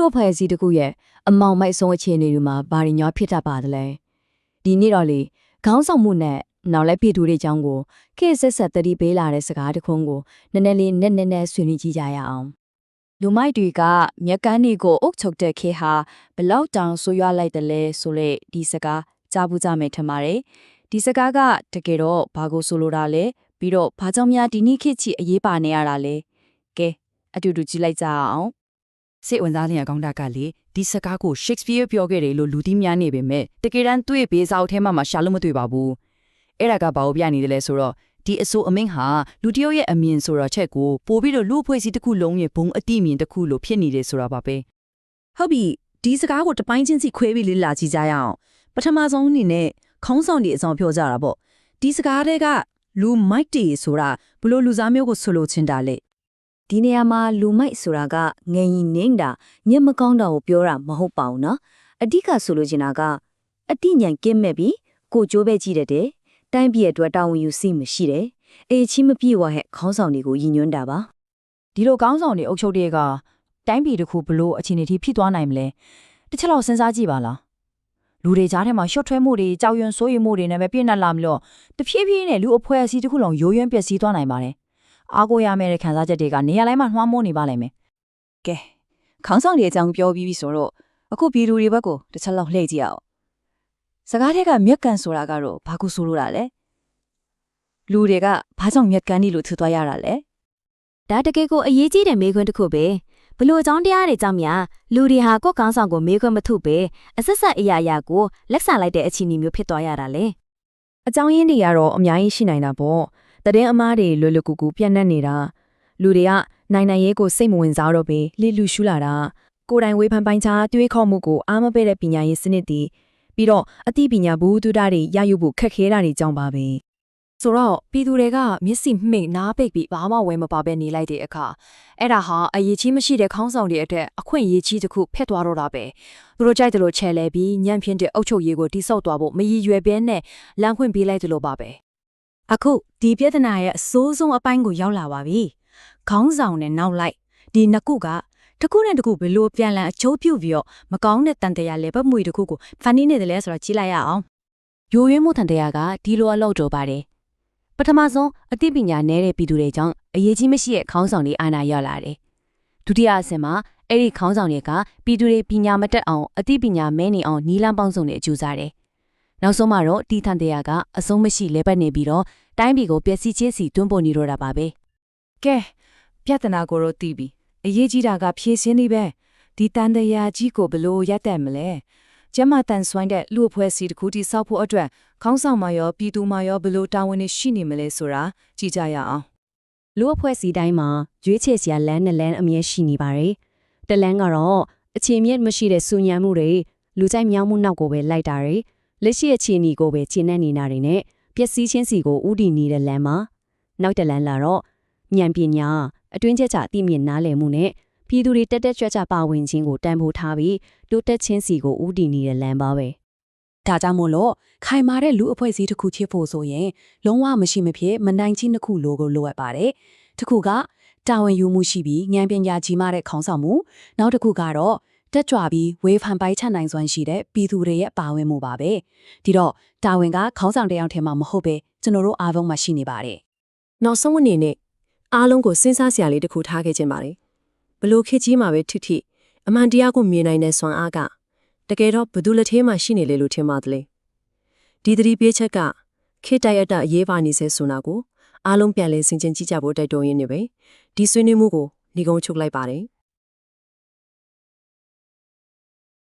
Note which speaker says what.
Speaker 1: လှုပ်ဖွဲ့စည်းတစ်ခုရဲ့အမောင်မိုက်ဆုံးအခြေအနေတွေမှာဘာတွေညောဖြစ်တတ်ပါသလဲဒီနေ့တော့လေခေါင်းဆောင်မှုနဲ့နောက်လည်းပြည်သူတွေအကြောင်းကိုခေတ်ဆက်ဆက်တတိပေးလာတဲ့စကားတစ်ခုကိုနည်းနည်းလေးနဲ့နဲ့နဲ့ဆွေးနွေးကြည့်ကြရအောင်
Speaker 2: လူမိုက်တွေကမြက်ကန်းတွေကိုအုပ်ချုပ်တဲ့ခေတ်ဟာဘလောက်တောင်ဆိုးရွားလိုက်တယ်လဲဆိုလေဒီစကားကြားဘူးကြမယ်ထင်ပါတယ်ဒီစကားကတကယ်တော့ဘာကိုဆိုလိုတာလဲပြီးတော့ဘာကြောင့်များဒီနေ့ခေတ်ချီအရေးပါနေရတာလဲကဲအတူတူကြည့်လိုက်ကြအောင်
Speaker 3: စိတ်ဝင်စားနေရကောင်းတာကလေဒီစကားကို Shakespeare ပြောခဲ့တယ်လို့လူသိများနေပေမဲ့တကယ်တမ်းသူ့ရဲ့ဘေးစာအုပ်ထဲမှာမှရှာလို့မတွေ့ပါဘူးအဲ့ဒါကဘာလို့ပြနေတယ်လဲဆိုတော့ဒီအဆိုအမိန့်ဟာလူတစ်ယောက်ရဲ့အမြင်ဆိုတော့ချက်ကိုပို့ပြီးတော့လူအဖွဲ့အစည်းတစ်ခုလုံးရဲ့ဘုံအတိအမြင်တစ်ခုလို့ဖြစ်နေတယ်ဆိုတာပါပဲ
Speaker 4: ဟုတ်ပြီဒီစကားကိုတပိုင်းချင်းစီခွဲပြီးလေ့လာကြည့်ကြရအောင်ပထမဆုံးအနေနဲ့ခေါင်းဆောင်တွေအကြောင်းပြောကြတာပေါ့ဒီစကားတွေကလူမိုက်တီဆိုတာဘလို့လူစားမျိုးကိုဆိုလိုချင်တာလေ
Speaker 1: ဒီနေရာမှာလူမိုက်ဆိုတာကငယ်ရင်နေတာညက်မကောင်းတာကိုပြောတာမဟုတ်ပါဘူးနော်အဓိကဆိုလိုချင်တာကအတိညာဉ်ကင်းမဲ့ပြီးကိုကြိုးပဲကြည့်တတ်တယ်တိုင်းပြည်အတွက်တာဝန်ယူစီမရှိတယ်အေးချင်းမပြေဝဟဲ့ခေါင်းဆောင်တွေကိုရည်ညွှန်းတာပါ
Speaker 3: ဒီလိုကောင်းဆောင်တွေအုပ်ချုပ်တွေကတိုင်းပြည်တစ်ခုဘလို့အခြေအနေထိဖြစ်သွားနိုင်မလဲတစ်ချက်လောက်စဉ်းစားကြည့်ပါလားလူတွေကြားထဲမှာရှော့ထွဲမှုတွေကြောက်ရွံ့ဆိုးရိမ်မှုတွေနဲ့ပဲပြည့်နှက်လာမလို့တဖြည်းဖြည်းနဲ့လူအဖွဲ့အစည်းတစ်ခုလုံးရိုးရွံ့ပျက်စီးသွားနိုင်ပါတယ် အားကိုးရမယ့်တဲ့ခံစားချက်တွေကနေရာတိုင်းမှာနှွှမ်းမိုးနေပါလိမ့်မယ်
Speaker 4: ကဲခေါင်းဆောင်တွေအကြောင်းပြောပြီးပြီဆိုတော့အခုပြည်သူတွေဘက်ကိုတစ်ချက်လောက်လှည့်ကြည့်အောင်စကားတွေကမြက်ကန်ဆိုတာကတော့ဘာကူဆိုလိုတာလဲလူတွေကဘာကြောင့်မြက်ကန်ဒီလို့ထူသွားရတာလဲ
Speaker 5: ဒါတကယ်ကိုအရေးကြီးတဲ့မေးခွန်းတစ်ခုပဲဘလို့အကြောင်းတရားတွေကြောင့်များလူတွေဟာကိုယ့်ကောင်းဆောင်ကိုမေးခွန်းမထုတ်ပဲအဆက်ဆက်အရာရာကိုလက်ဆံလိုက်တဲ့အခြေအနေမျိုးဖြစ်သွားရတာလေ
Speaker 4: အကြောင်းရင်းတွေကတော့အများကြီးရှိနိုင်တာပေါ့ တည်င်းအမားတွေလွယ်လွယ်ကူကူပြန့်နှံ့နေတာလူတွေကနိုင်နိုင်ရေးကိုစိတ်မဝင်စားတော့ပဲလိလူရှူလာတာကိုယ်တိုင်ဝေဖန်ပိုင်းခြားတွေးခေါ်မှုကိုအားမပေးတဲ့ပညာရေးစနစ်တည်ပြီးတော့အသိပညာဘူးတုဒတွေရယူဖို့ခက်ခဲတာတွေကြောင့်ပါပဲဆိုတော့ပြည်သူတွေကမျက်စိမှိတ်နားပိတ်ပြီးဘာမှဝဲမပါပဲနေလိုက်တဲ့အခါအဲ့ဒါဟာအရေးကြီးမရှိတဲ့ခေါင်းဆောင်တွေအတွက်အခွင့်အရေးကြီးတစ်ခုဖက်သွားတော့တာပဲသူတို့ကြိုက်တယ်လို့ချဲလဲပြီးညံ့ဖျင်းတဲ့အုပ်ချုပ်ရေးကိုတိစောက်သွားဖို့မရည်ရွယ်ဘဲနဲ့လမ်းခွင့်ပေးလိုက်တယ်လို့ပါပဲ အခုဒီပြဿနာရဲ့အဆိုးဆုံးအပိုင်းကိုရောက်လာပါပြီ။ခေါင်းဆောင်နဲ့နောက်လိုက်ဒီနှစ်ခုကတစ်ခုနဲ့တစ်ခုဘယ်လိုပြန်လည်အချိုးပြုတ်ပြီးတော့မကောင်းတဲ့တန်တရားလေပတ်မှုတွေတစ်ခုကိုဖန်တီးနေတယ်လဲဆိုတော့ကြည့်လိုက်ရအောင်
Speaker 5: ယိုယွင်းမှုထန်တရားကဒီလိုအလုပ်တော်ပါတယ်ပထမဆုံးအသိပညာနည်းတဲ့ပြည်သူတွေကြောင့်အရေးကြီးမရှိတဲ့ခေါင်းဆောင်တွေအာဏာရလာတယ်ဒုတိယအဆင့်မှာအဲ့ဒီခေါင်းဆောင်တွေကပြည်သူတွေပညာမတတ်အောင်အသိပညာမဲနေအောင်နီးလန်းပေါင်းစုံနဲ့အကျိုးစားတယ် နောက်ဆုံးမှာတော့တီထန်တရားကအဆုံးမရှိလဲပတ်နေပြီးတော့တိုင်းပြည်ကိုပျက်စီးခြင်းစီတွန်းပို့နေတော့တာပါပဲ
Speaker 4: ကဲပြဿနာကိုတော့သိပြီအရေးကြီးတာကဖြည့်စင်းနေပဲဒီတန်တရားကြီးကိုဘယ်လို့ရက်တက်မလဲကျမတန်ဆွိုင်းတဲ့လူအဖွဲ့အစည်းတစ်ခုတိစောက်ဖို့အတွက်ခေါင်းဆောင်မရောပြည်သူမရောဘယ်လို့တာဝန်တွေရှိနေမလဲဆိုတာကြည့်ကြရအောင်
Speaker 5: လူအဖွဲ့အစည်းတိုင်းမှာရွေးချယ်စရာလမ်းနဲ့လမ်းအမြဲရှိနေပါတယ်။တလန်းကတော့အခြေမြင့်မရှိတဲ့စူညံမှုတွေလူကြိုက်မြောင်းမှုနောက်ကိုပဲလိုက်တာတွေ လက်ရှိအခြေအနေကိုပဲခြေနှံ့နေတာတွေနဲ့ပျက်စီးခြင်းစီကိုဥတည်နေတဲ့လမ်းမှာနောက်တလန်းလာတော့ဉာဏ်ပညာအတွင်းချက်ချအသိမြင်နားလည်မှုနဲ့ပြည်သူတွေတက်တက်ကြွကြွပါဝင်ခြင်းကိုတန်ဖိုးထားပြီးတိုးတက်ခြင်းစီကိုဥတည်နေတဲ့လမ်းပါပဲ
Speaker 6: ဒါကြောင့်မို့လို့ခိုင်မာတဲ့လူအဖွဲ့အစည်းတစ်ခုချစ်ဖို့ဆိုရင်လုံးဝမရှိမဖြစ်မနိုင်ချင်းတစ်ခုလိုကိုလိုအပ်ပါတယ်။တစ်ခုကတာဝန်ယူမှုရှိပြီးဉာဏ်ပညာကြီးမားတဲ့ခေါင်းဆောင်မှုနောက်တစ်ခုကတော့ တက်ကြွပြီးဝေဖန်ပိုက်ချနိုင်စွမ်းရှိတဲ့ပြည်သူတွေရဲ့ပါဝင်မှုပါပဲ။ဒီတော့တာဝန်ကခေါင်းဆောင်တစ်ယောက်ထဲမှာမဟုတ်ပဲကျွန်တော်တို့အားလုံးမှာရှိနေပါတယ်
Speaker 7: နောက်ဆုံးအနေနဲ့အားလုံးကိုစဉ်းစားစရာလေးတစ်ခုထားခဲ့ခြင်းပါတယ်ဘလို့ခေတ်ကြီးမှာပဲထိထိအမှန်တရားကိုမြင်နိုင်တဲ့စွမ်းအားကတကယ်တော့ဘယ်သူလက်ထဲမှာရှိနေလေလို့ထင်ပါသလဲဒီသတိပေးချက်ကခေတ်တိုက်အပ်တာအရေးပါနေစေဆိုတာကိုအားလုံးပြန်လည်ဆင်ခြင်ကြည့်ကြဖို့တိုက်တွန်းရင်းနေပဲဒီဆွေးနွေးမှုကိုညီကုန်းချုပ်လိုက်ပါတယ်